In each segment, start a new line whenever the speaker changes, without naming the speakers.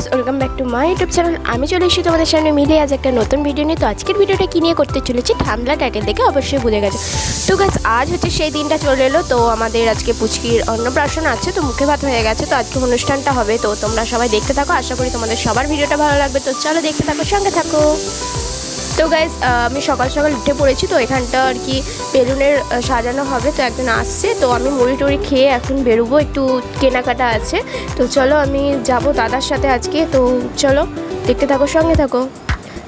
Guys welcome back to my YouTube channel আমি চলে এসেছি তোমাদের সামনে মিলে আজ একটা নতুন ভিডিও নিয়ে। তো আজকের ভিডিওটা কি নিয়ে করতে চলেছি থামলা টাইটেল দেখে অবশ্যই বুঝে গেছে। তো গাইস আজ হচ্ছে সেই দিনটা চলে এলো। তো আমাদের আজকে পুচকির অন্নপ্রাশন আছে, তো মুখে ভাত হয়ে গেছে। তো আজকে অনুষ্ঠানটা হবে। তো তোমরা সবাই দেখতে থাকো। আশা করি তোমাদের সবার ভিডিওটা ভালো লাগবে। তো চলো দেখতে থাকো, সঙ্গে থাকো। তো গাইজ আমি সকাল সকাল উঠে পড়েছি, তো এখানটা আর কি বেলুনের সাজানো হবে, তো একজন আসছে, তো আমি মুড়ি টুড়ি খেয়ে এখন বেরোবো, একটু কেনাকাটা আছে। তো চলো আমি যাব দাদার সাথে আজকে, তো চলো, দেখতে থাকো, সঙ্গে থাকো।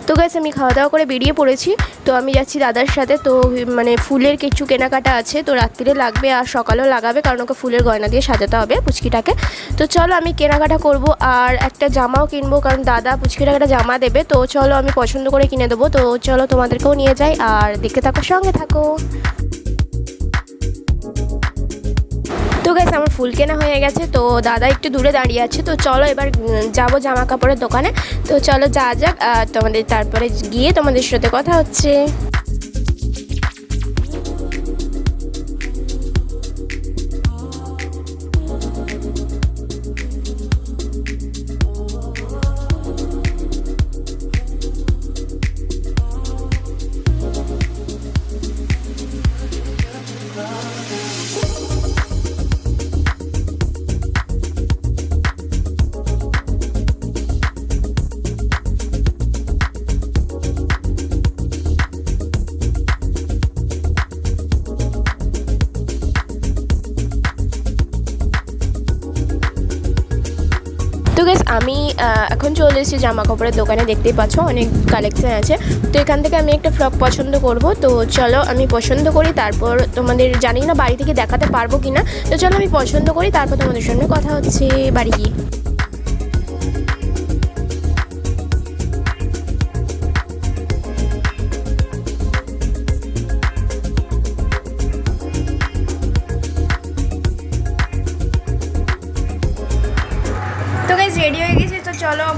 তো গ্যাস আমি খাওয়া দাওয়া করে বেরিয়ে পড়েছি। তো আমি যাচ্ছি দাদার সাথে। তো মানে ফুলের কিছু কেনাকাটা আছে। তো রাত্রিরে লাগবে আর সকালেও লাগাবে, কারণ ওকে ফুলের গয়না দিয়ে সাজাতে হবে পুচকিটাকে। তো চলো আমি কেনাকাটা করব আর একটা জামাও কিনবো, কারণ দাদা পুচকিটাকে একটা জামা দেবে। তো চলো আমি পছন্দ করে কিনে দেবো। তো চলো তোমাদেরকেও নিয়ে যাই আর দেখে থাকো, সঙ্গে থাকো। আমার ফুল কেনা হয়ে গেছে, তো দাদা একটু দূরে দাঁড়িয়ে আছে, তো চলো এবার যাব জামা কাপড়ের দোকানে। তো চলো যা যাক আর তোমাদের তারপরে গিয়ে তোমাদের সাথে কথা হচ্ছে। এখন চলে এসেছি জামা কাপড়ের দোকানে, দেখতেই পাচ্ছ অনেক কালেকশন আছে। তো এখান থেকে আমি একটা ফ্রক পছন্দ করব। তো চলো আমি পছন্দ করি, তারপর তোমাদের জানি না বাড়ি থেকে দেখাতে পারব কি না তো চলো আমি পছন্দ করি, তারপর তোমাদের সঙ্গে কথা হচ্ছে, বাড়ি গিয়ে।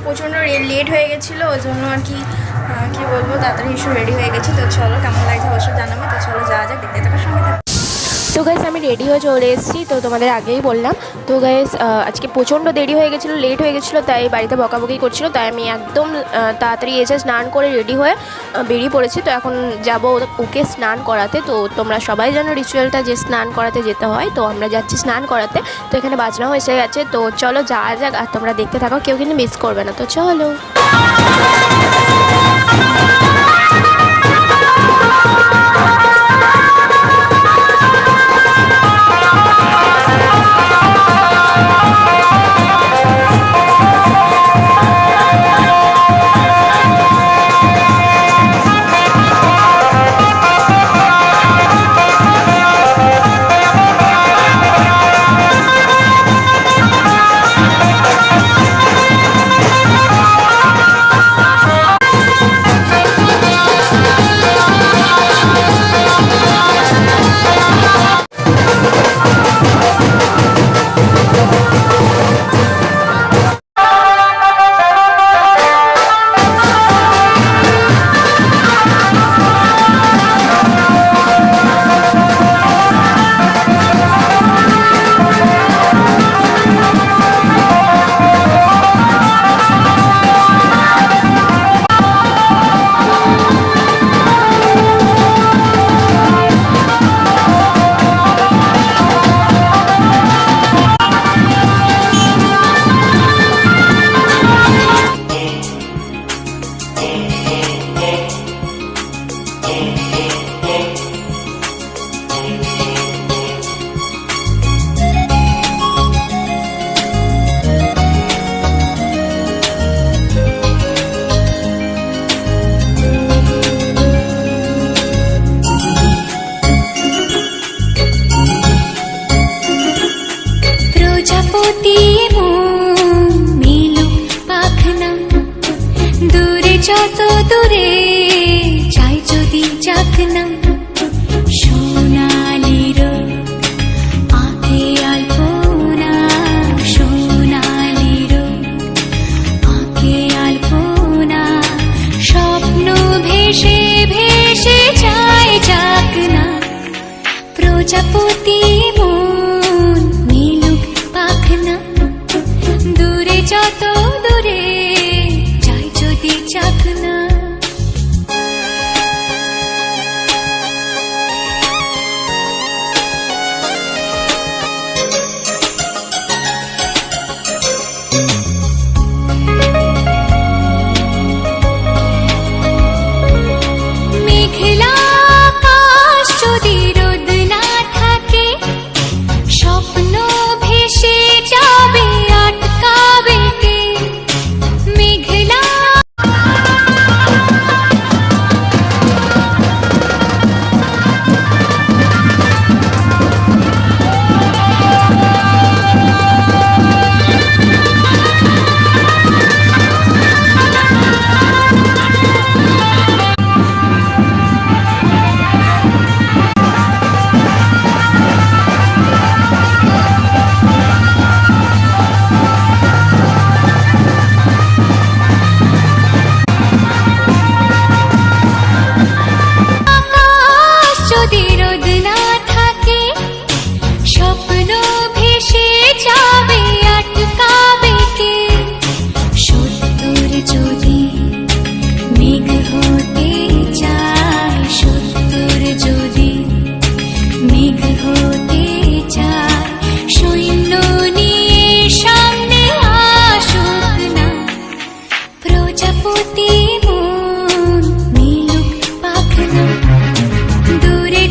প্রচণ্ড লেট হয়ে গেছিল, ওই জন্য আর কি কী বলব, তাড়াতাড়ি এসে রেডি হয়ে গেছি। তো চলো, কেমন লাগছে অবশ্যই জানাব। তো চলো, যাওয়া যাক, দেখতে থাকার সঙ্গে তো গাইস আমি রেডি হয়ে চলে এসেছি। তো তোমাদের আগেই বললাম। তো গাইস আজকে প্রচণ্ড দেরি হয়ে গেছিল লেট হয়ে গেছিল, তাই বাড়িতে বকাবকি করছিল। তাই আমি একদম তাড়াতাড়ি এসে স্নান করে রেডি হয়ে বেরিয়ে পড়েছি। তো এখন যাব ওকে স্নান করাতে। তো তোমরা সবাই জানো রিচুয়ালটা যে স্নান করাতে যেতে হয়। তো আমরা যাচ্ছি স্নান করাতে। তো এখানে বাজনাও এসে গেছে। তো চলো যাওয়া যাক। আর তোমরা দেখতে থাকো, কেউ কিন্তু মিস করবে না। তো চলো।
প্রজাপতি মন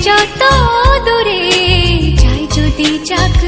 যত দূরে যাই যদি যাক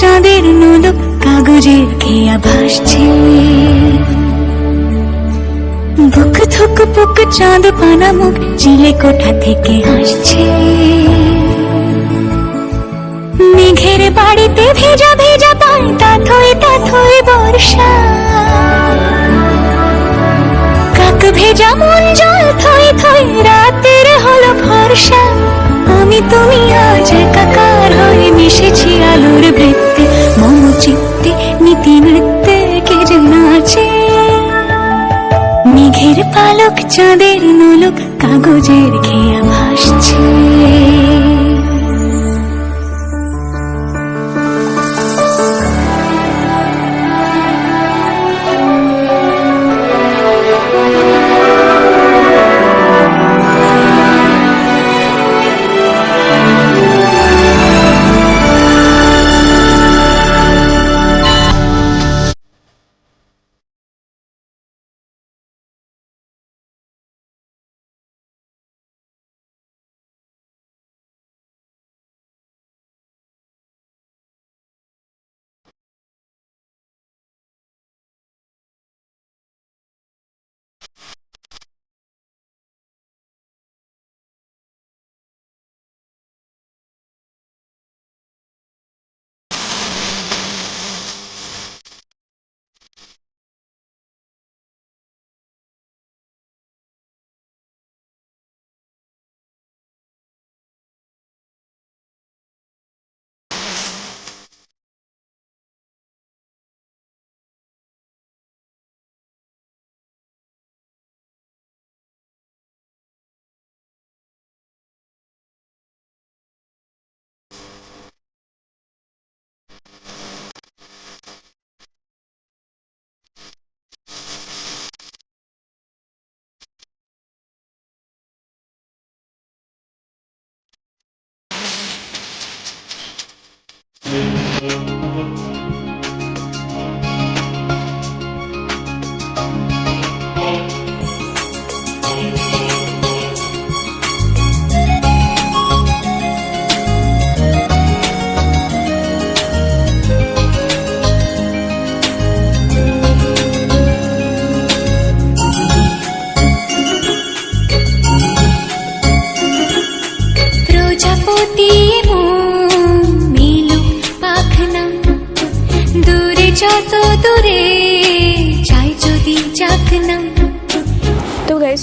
চাঁদের নোলক কাগজের খেয়া ভাসছে। বুক থুক পুক চাঁদ পানা মুখ, চিলে কোঠা থেকে হাসছে মেঘের বাড়িতে ভেজা ভেজা পান, তাথই তাথই বর্ষা। কাক ভেজা মন জল থই থই, রাতের হলো ভরসা আমি তুমি পালক চাঁদের নোলক কাগজের খেয়া ভাসছে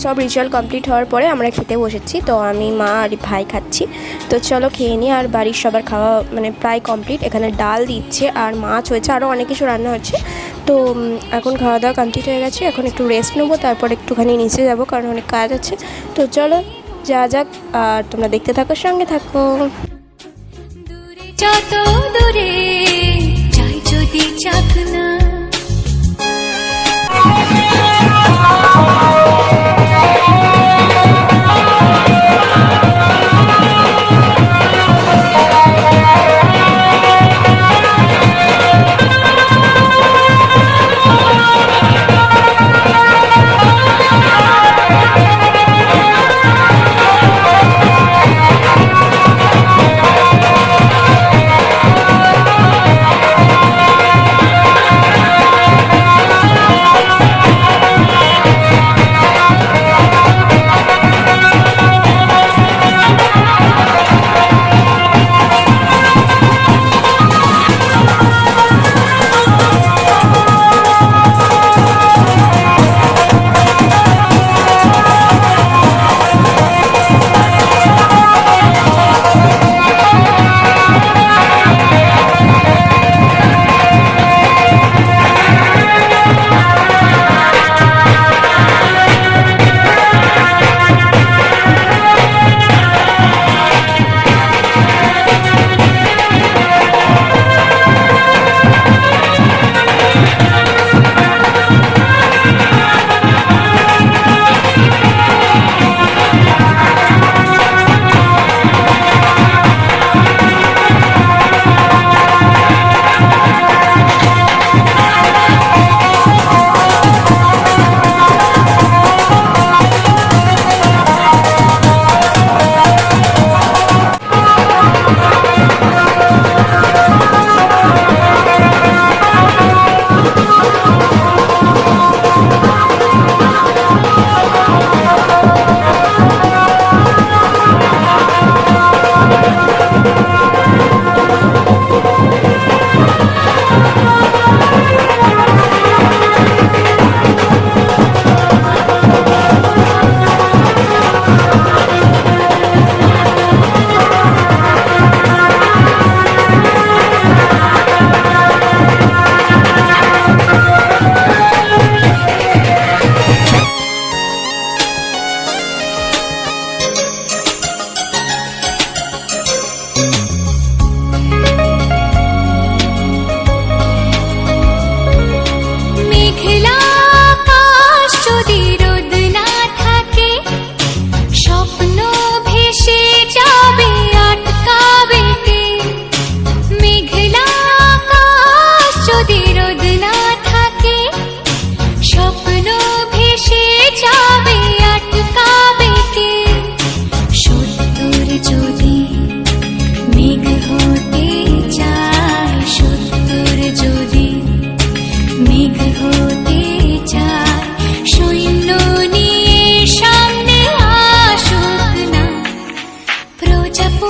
সব রিচুয়াল কমপ্লিট হওয়ার পরে আমরা খেতে বসেছি। তো আমি, মা আর ভাই খাচ্ছি। তো চলো খেয়ে নিই আর বাড়ির সবার খাওয়া মানে প্রায় কমপ্লিট এখানে ডাল দিচ্ছে আর মাছ হয়েছে। আরও অনেক কিছু রান্না হচ্ছে। তো এখন খাওয়া দাওয়া কমপ্লিট হয়ে গেছে। এখন একটু রেস্ট নেব, তারপর একটুখানি নিচে যাব কারণ অনেক কাজ আছে। তো চলো, যা যাক আর তোমরা দেখতে থাকো, সঙ্গে থাকো।
যত দূরে যাই না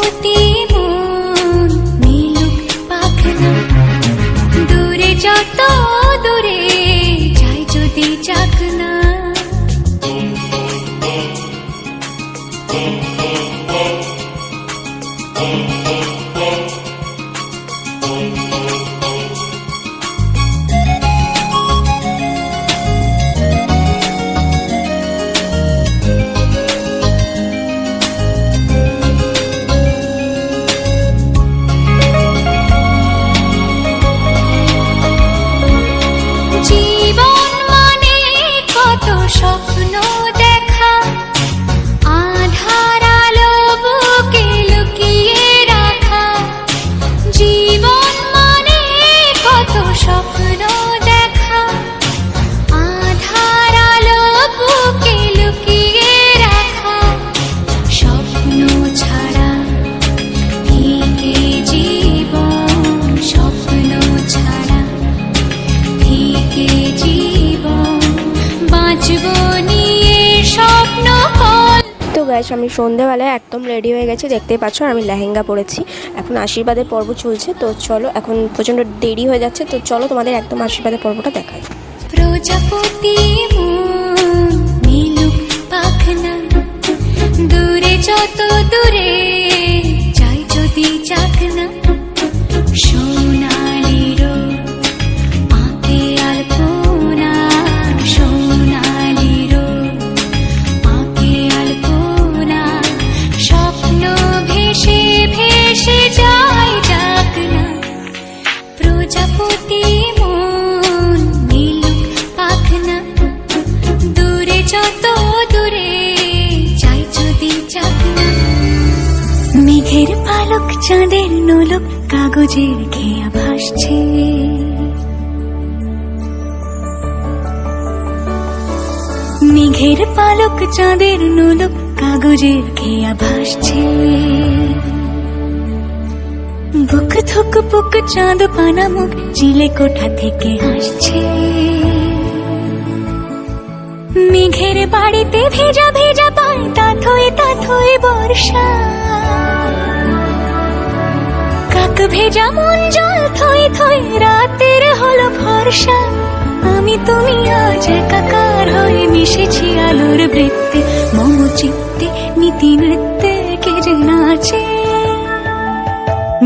জ্যোতি
তো গ্যাস আমি সন্ধেবেলায় একদম রেডি হয়ে গেছি। দেখতেই পাচ্ছ আমি লেহেঙ্গা পরেছি। এখন আশীর্বাদের পর্ব চলছে। তো চলো এখন প্রচণ্ড দেরি হয়ে যাচ্ছে। তো চলো তোমাদের একদম আশীর্বাদের পর্বটা দেখাই।
প্রজাপতি দূরে যত দূরে যাই যদি যাক না কাগজের খেয়া ভাসছে। মেঘের পালক চাঁদের নোলক কাগজের খেয়া ভাসছে। বুক থুক বুক চাঁদ পানা মুখ চিলে কোঠা থেকে হাসছে মেঘের বাড়িতে ভেজা ভেজা পায় তা থই তা থই বর্ষা। কাক ভেজা মন জল থই থই, রাতের হলো ভরসা। আমি তুমি আজ একাকার হয়ে মিশেছি আলোর বৃত্তে মম চিত্তে নীতি নৃত্যে কে নাচে।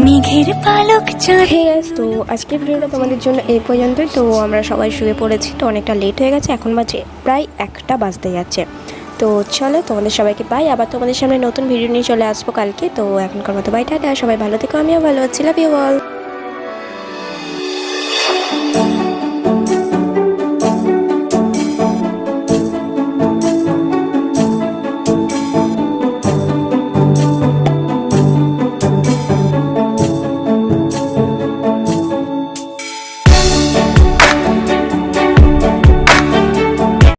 মেঘের পালক চাঁদ।
তো আজকে ভিডিওটা তোমাদের জন্য এই পর্যন্তই। তো আমরা সবাই শুয়ে পড়েছি, তো অনেকটা লেট হয়ে গেছে, এখন বাজে প্রায় একটা বাজতে যাচ্ছে। তো চলো, তোমাদের সবাইকে পাই আবার তোমাদের সামনে নতুন ভিডিও নিয়ে চলে আসব কালকে। তো এখনকার মতো বাই টাটা। সবাই ভালো থেকো, আমিও ভালো আছি। Love you all